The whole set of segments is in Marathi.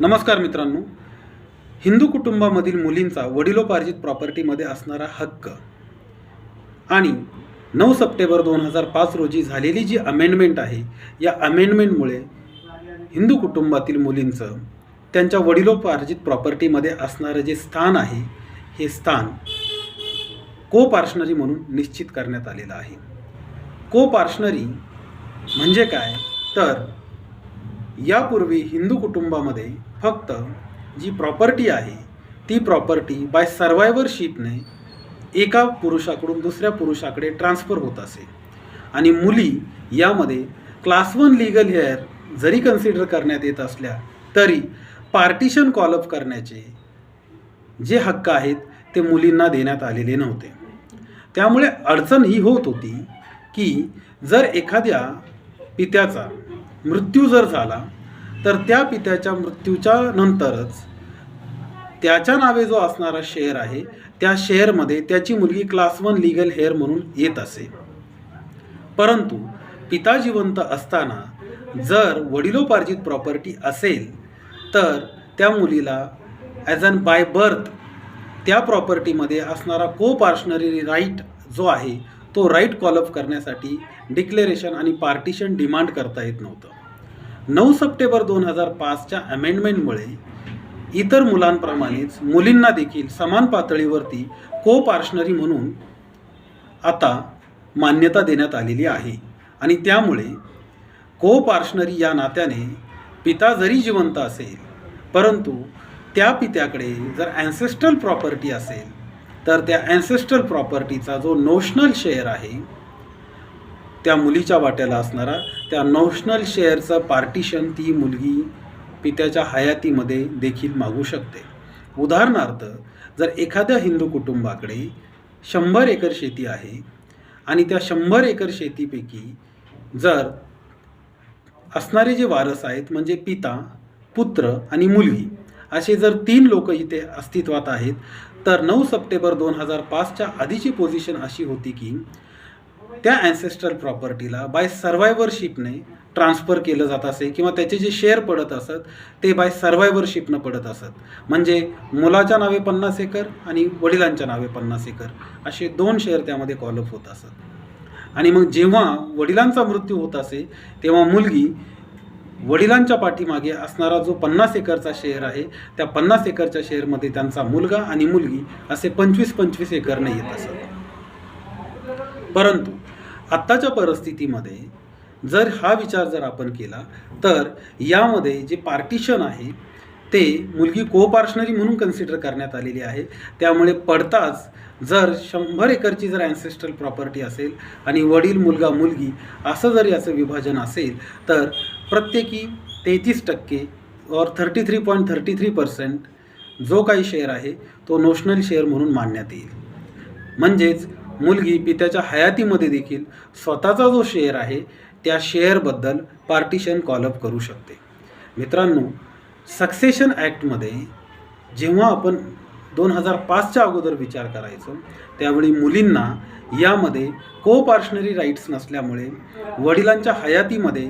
नमस्कार मित्रांनो. हिंदू कुटुंबामधील मुलींचा वडिलोपार्जित प्रॉपर्टीमध्ये असणारा हक्क आणि नऊ सप्टेंबर दोन हजार पाच रोजी झालेली जी अमेंडमेंट आहे या अमेंडमेंटमुळे हिंदू कुटुंबातील मुलींचं त्यांच्या वडिलोपार्जित प्रॉपर्टीमध्ये असणारं जे स्थान आहे हे स्थान को पार्शनरी म्हणून निश्चित करण्यात आलेलं आहे. को पार्शनरी म्हणजे काय? तर यापूर्वी हिंदू कुटुंबामध्ये फक्त जी प्रॉपर्टी आहे ती प्रॉपर्टी बाय सर्वायवरशिपने एका पुरुषाकडून दुसऱ्या पुरुषाकडे ट्रान्सफर होत असे. आणि मुली यामध्ये क्लास वन लिगल हेअर जरी कन्सिडर करण्यात येत असल्या तरी पार्टिशन कॉलअप करण्याचे जे हक्क आहेत ते मुलींना देण्यात आलेले नव्हते. त्यामुळे अडचण ही होत होती की जर एखाद्या पित्याचा मृत्यू जर झाला तर त्या पित्याच्या मृत्यूच्या नंतरच त्याच्या नावे जो असणारा शेअर आहे त्या शेअरमध्ये त्याची मुलगी क्लास वन लिगल हेअर म्हणून येत असे. परंतु पिता जिवंत असताना जर वडिलोपार्जित प्रॉपर्टी असेल तर त्या मुलीला ॲज अन बाय बर्थ त्या प्रॉपर्टीमध्ये असणारा को पार्शनरी राईट जो आहे तो राईट कॉलअप करण्यासाठी डिक्लेरेशन आणि पार्टिशन डिमांड करता येत नव्हतं. नऊ सप्टेंबर दोन हजार पाचच्या अमेंडमेंटमुळे इतर मुलांप्रमाणेच मुलींना देखील समान पातळीवरती को पार्शनरी म्हणून आता मान्यता देण्यात आलेली आहे. आणि त्यामुळे को पार्शनरी या नात्याने पिता जरी जिवंत असेल परंतु त्या पित्याकडे जर ॲन्सेस्ट्रल प्रॉपर्टी असेल तर त्या ॲन्सेस्ट्रल प्रॉपर्टीचा जो नोशनल शेअर आहे त्या मुलीच्या वाट्याला असणारा त्या नोशनल शेअरचं पार्टिशन ती मुलगी पित्याच्या हयातीमध्ये देखील मागू शकते. उदाहरणार्थ जर एखाद्या हिंदू कुटुंबाकडे शंभर एकर शेती आहे आणि त्या शंभर एकर शेतीपैकी जर असणारे जे वारस आहेत म्हणजे पिता पुत्र आणि मुलगी असे जर तीन लोक इथे अस्तित्वात आहेत तर नऊ सप्टेंबर दोन हजार पाचच्या आधीची पोझिशन अशी होती की त्या ॲन्सेस्ट्रल प्रॉपर्टीला बाय सर्वायवरशिपने ट्रान्सफर केलं जात असे किंवा त्याचे जे शेअर पडत असत ते बाय सर्वायवरशिपनं पडत असत. म्हणजे मुलाच्या नावे पन्नास एकर आणि वडिलांच्या नावे पन्नास एकर असे दोन शेअर त्यामध्ये कॉलअप होत असत. आणि मग जेव्हा वडिलांचा मृत्यू होत असे तेव्हा मुलगी वडिलांच्या पाठीमागे असणारा जो पन्नास एकरचा शेअर आहे त्या पन्नास एकरच्या शेअरमध्ये त्यांचा मुलगा आणि मुलगी असे पंचवीस पंचवीस एकरने येत असत. परंतु आत्ताच्या परिस्थितीमध्ये जर हा विचार जर आपण केला तर यामध्ये जे पार्टिशन आहे ते मुलगी कोपार्शनरी म्हणून कन्सिडर करण्यात आलेली आहे. त्यामुळे पडताच जर शंभर एकरची जर ॲन्सेस्ट्रल प्रॉपर्टी असेल आणि वडील मुलगा मुलगी असं जर याचं विभाजन असेल तर प्रत्येकी तेहतीस टक्के और thirty three point thirty three percent जो काही शेअर आहे तो नोशनल शेअर म्हणून मानण्यात येईल. म्हणजेच मुलगी पित्याच्या हयातीमध्ये देखील स्वतःचा जो शेअर आहे त्या शेअरबद्दल पार्टिशन कॉलअप करू शकते. मित्रांनो सक्सेशन ॲक्टमध्ये जेव्हा आपण दोन हजार पाचच्या अगोदर विचार करायचो त्यावेळी मुलींना यामध्ये को पार्शनरी राईट्स नसल्यामुळे वडिलांच्या हयातीमध्ये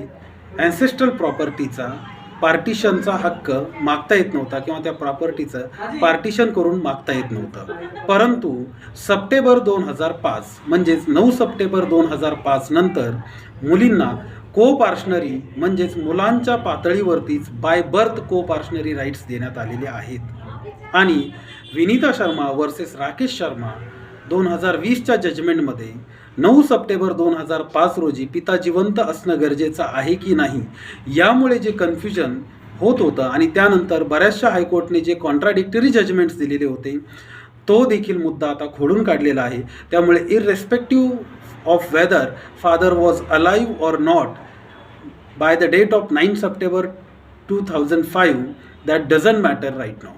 ॲन्सेस्ट्रल प्रॉपर्टीचा पार्टिशनचा हक्क मागता येत नव्हता किंवा त्या प्रॉपर्टीचं पार्टिशन करून मागता येत नव्हतं. परंतु सप्टेंबर दोन हजार पाच म्हणजेच नऊ सप्टेंबर दोन हजार पाच नंतर मुलींना को पार्शनरी म्हणजेच मुलांच्या पातळीवरतीच बाय बर्थ को पार्शनरी राईट्स देण्यात आलेले आहेत. आणि विनीता शर्मा वर्सेस राकेश शर्मा दोन हजार वीसच्या जजमेंटमध्ये नऊ सप्टेंबर दोन हजार पाच रोजी पिता जिवंत असणं गरजेचं आहे की नाही यामुळे जे कन्फ्युजन होत होतं आणि त्यानंतर बऱ्याचशा हायकोर्टने जे कॉन्ट्राडिक्टरी जजमेंट्स दिलेले होते तो देखील मुद्दा आता खोडून काढलेला आहे. त्यामुळे irrespective of whether father was alive or not by the date of nine September two thousand five that doesn't matter right नाव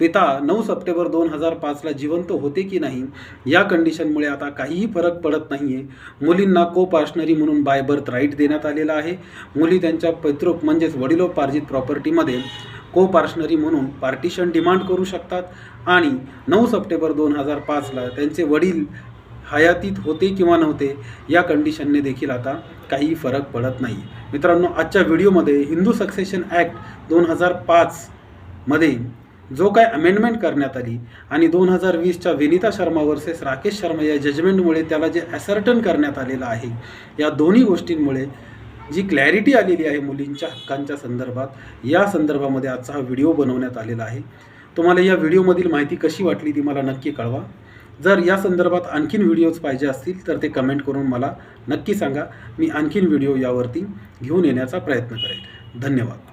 पिता नऊ सप्टेंबर दोन हजार पाचला जिवंत होते की नाही या कंडिशनमुळे आता काहीही फरक पडत नाही आहे मुलींना को पार्शनरी म्हणून बाय बर्थ राईट देण्यात आलेला आहे. मुली त्यांच्या पैतृक म्हणजेच वडिलोपार्जित प्रॉपर्टीमध्ये को पार्शनरी म्हणून पार्टिशन डिमांड करू शकतात. आणि नऊ सप्टेंबर दोन हजार पाचला त्यांचे वडील हयातीत होते किंवा नव्हते या कंडिशनने देखील आता काही फरक पडत नाही. मित्रांनो आजच्या व्हिडिओमध्ये हिंदू सक्सेशन ॲक्ट दोन हजार पाचमध्ये जो काय अमेंडमेंट करण्यात आली आणि दोन हजार वीसच्या विनीता शर्मा वर्सेस राकेश शर्मा या जजमेंटमुळे त्याला जे ॲसर्टन करण्यात आलेलं आहे या दोन्ही गोष्टींमुळे जी क्लॅरिटी आलेली आहे मुलींच्या हक्कांच्या संदर्भात या संदर्भामध्ये आजचा हा व्हिडिओ बनवण्यात आलेला आहे. तुम्हाला या व्हिडिओमधील माहिती कशी वाटली ती मला नक्की कळवा. जर या संदर्भात आणखीन व्हिडिओज पाहिजे असतील तर ते कमेंट करून मला नक्की सांगा. मी आणखीन व्हिडिओ यावरती घेऊन येण्याचा प्रयत्न करेन धन्यवाद.